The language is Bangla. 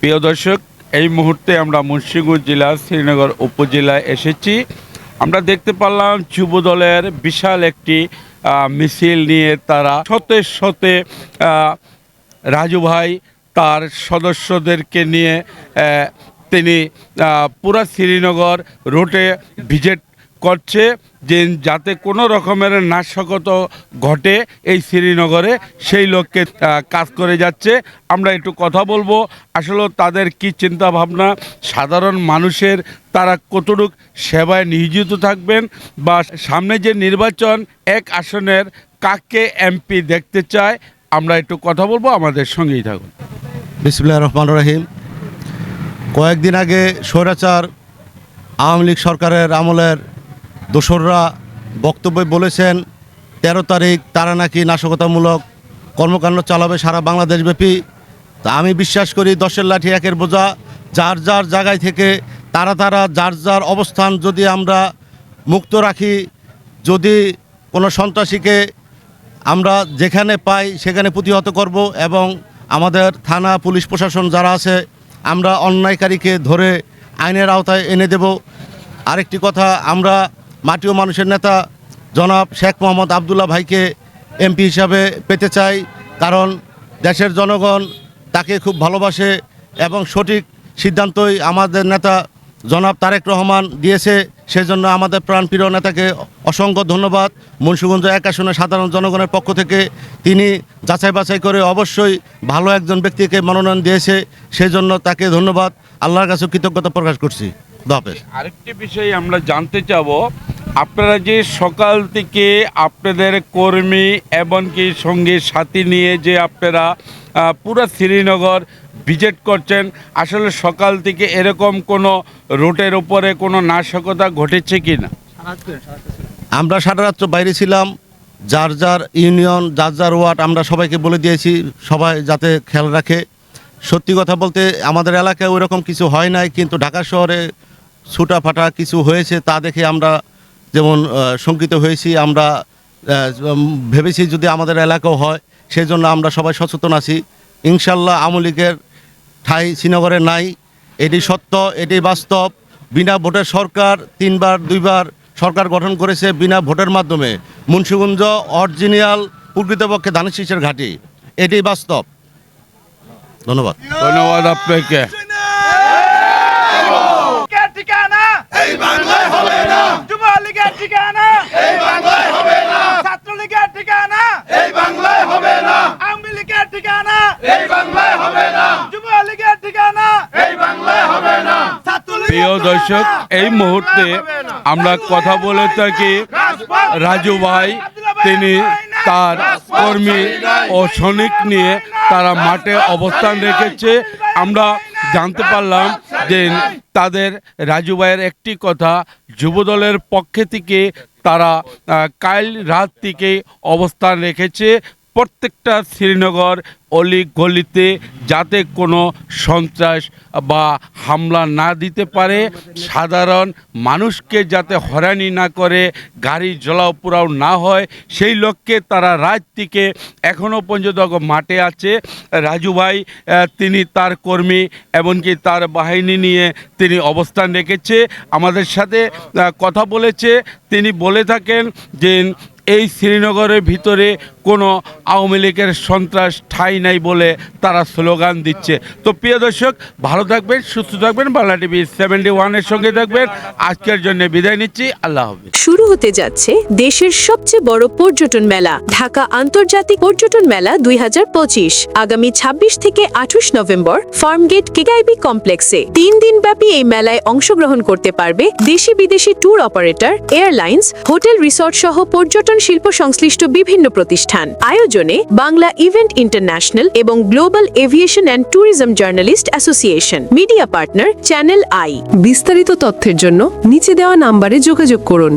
প্রিয় দর্শক, এই মুহূর্তে আমরা মুন্সিগঞ্জ জেলা, শ্রীনগর উপজেলায় এসেছি। আমরা দেখতে পারলাম যুব দলের বিশাল একটি মিছিল নিয়ে তারা শতে শতে রাজু ভাই তার সদস্যদেরকে নিয়ে তিনি পুরা শ্রীনগর রোডে ভিজিট করছে যে যাতে কোনো রকমের নাশকত ঘটে এই শ্রীনগরে, সেই লোককে কাজ করে যাচ্ছে। আমরা একটু কথা বলব, আসলে তাদের কি চিন্তা ভাবনা সাধারণ মানুষের তারা কতটুক সেবায় নিয়োজিত থাকবেন বা সামনে যে নির্বাচন, এক আসনের কাকে এমপি দেখতে চায়, আমরা একটু কথা বলব, আমাদের সঙ্গেই থাকুন। বিসমুল্লাহ রহমান রহিম। কয়েকদিন আগে স্বৈরাচার আওয়ামী লীগ সরকারের আমলের দোসররা বক্তব্যে বলেছেন, তেরো তারিখ তারা নাকি নাশকতামূলক কর্মকাণ্ড চালাবে সারা বাংলাদেশব্যাপী তা আমি বিশ্বাস করি দশের লাঠি একের বোঝা, যার যার জায়গায় থেকে তারা তারা যার যার অবস্থান যদি আমরা মুক্ত রাখি, যদি কোনো সন্ত্রাসীকে আমরা যেখানে পাই সেখানে প্রতিহত করব এবং আমাদের থানা, পুলিশ প্রশাসন যারা আছে, আমরা অন্যায়কারীকে ধরে আইনের আওতায় এনে দেব। আরেকটি কথা, আমরা মাটি ও মানুষের নেতা। জনাব শেখ মোহাম্মদ আবদুল্লাহ ভাইকে এমপি হিসাবে পেতে চাই, কারণ দেশের জনগণ তাকে খুব ভালোবাসে এবং সঠিক সিদ্ধান্তই আমাদের নেতা জনাব তারেক রহমান দিয়েছে। সেজন্য আমাদের প্রাণপ্রিয় নেতাকে অসংখ্য ধন্যবাদ। মুন্সিগঞ্জ এক আসনে সাধারণ জনগণের পক্ষ থেকে তিনি যাচাই বাছাই করে অবশ্যই ভালো একজন ব্যক্তিকে মনোনয়ন দিয়েছে। সেজন্য তাকে ধন্যবাদ। আল্লাহর কাছে কৃতজ্ঞতা প্রকাশ করছি। দপের আরেকটি বিষয় আমরা জানতে চাব আপনারা যে সকাল থেকে আপনাদের কর্মী এমনকি সঙ্গে সাথী নিয়ে যে আপনারা পুরো শ্রীনগর ভিজিট করছেন আসলে সকাল থেকে এরকম কোনো রুটের উপরে কোনো নাশকতা ঘটেছে কি না আমরা সারা রাত্র বাইরে ছিলাম যার যার ইউনিয়ন যার যার ওয়ার্ড আমরা সবাইকে বলে দিয়েছি সবাই যাতে খেয়াল রাখে। সত্যি কথা বলতে আমাদের এলাকায় ওইরকম কিছু হয় নাই কিন্তু ঢাকা শহরে ছুটা ফাটা কিছু হয়েছে তা দেখে আমরা যেমন শঙ্কিত হয়েছি, আমরা ভেবেছি যদি আমাদের এলাকাও হয় সেই জন্য আমরা সবাই সচেতন আছি। ইনশাল্লাহ আওয়ামী লীগের ঠাই শ্রীনগরে নাই, এটি সত্য, এটি বাস্তব। বিনা ভোটের সরকার তিনবার, দুইবার সরকার গঠন করেছে বিনা ভোটের মাধ্যমে। মুন্সিগঞ্জ অরিজিনাল প্রকৃতপক্ষে ধানের শীষের ঘাঁটি, এটি বাস্তব। ধন্যবাদ। ধন্যবাদ আপনাকে লীগের ঠিকানা এই বাংলায় হবে না। যুব লীগের ঠিকানা। এই বাংলায় হবে না। ছাত্র লীগের ঠিকানা। এই বাংলায় হবে না। আওয়ামী লীগের ঠিকানা। এই বাংলায় হবে না। যুব লীগের ঠিকানা। এই বাংলায় হবে না। প্রিয় দর্শক এই মুহূর্তে আমরা কথা বলে থাকি রাজু ভাই তিনি তার কর্মী ও সৈনিক নিয়ে তারা মাঠে অবস্থান রেখেছে। আমরা জানতে পারলাম যে তাদের রাজু ভাইয়ের একটি কথা, যুবদলের পক্ষে থেকে তারা কাল রাত থেকে অবস্থান রেখেছে। প্রত্যেকটা শ্রীনগর অলি গলিতে যাতে কোনো সন্ত্রাস বা হামলা না দিতে পারে, সাধারণ মানুষকে যাতে হয়রানি না করে, গাড়ি জ্বলাও পোড়াও না হয়, সেই লক্ষ্যে তারা রাত থেকে এখনও পর্যন্ত মাঠে আছে। রাজু ভাই তিনি তার কর্মী, এমনকি তার বাহিনী নিয়ে তিনি অবস্থান রেখেছে। আমাদের সাথে কথা বলেছে। তিনি বলে থাকেন যে এই শ্রীনগরের ভিতরে কোনো আওয়ামী লীগের সন্ত্রাস ঠাঁই নাই বলে তারা স্লোগান দিচ্ছে। তো প্রিয় দর্শক, ভালো থাকবেন, সুস্থ থাকবেন, বাংলা টিভি সেভেন্টি ওয়ানের সঙ্গে থাকবেন। আজকের জন্য বিদায় নিচ্ছি, আল্লাহ হাফিজ। শুরু হতে যাচ্ছে দেশের সবচেয়ে বড় পর্যটন মেলা, ঢাকা আন্তর্জাতিক পর্যটন মেলা দুই হাজার পঁচিশ। আগামী ২৬ থেকে আঠাশ নভেম্বর ফার্মগেট কেগাইবি কমপ্লেক্সে তিন দিন ব্যাপী এই মেলায় অংশগ্রহণ করতে পারবে দেশি বিদেশি tour operator, airlines, hotel resort সহ পর্যটন শিল্প সংশ্লিষ্ট বিভিন্ন প্রতিষ্ঠান। আয়োজনে বাংলা ইভেন্ট ইন্টারন্যাশনাল এবং global aviation and tourism journalist association, media partner channel I. বিস্তারিত তথ্যের জন্য নিচে দেওয়া নাম্বারে যোগাযোগ করুন।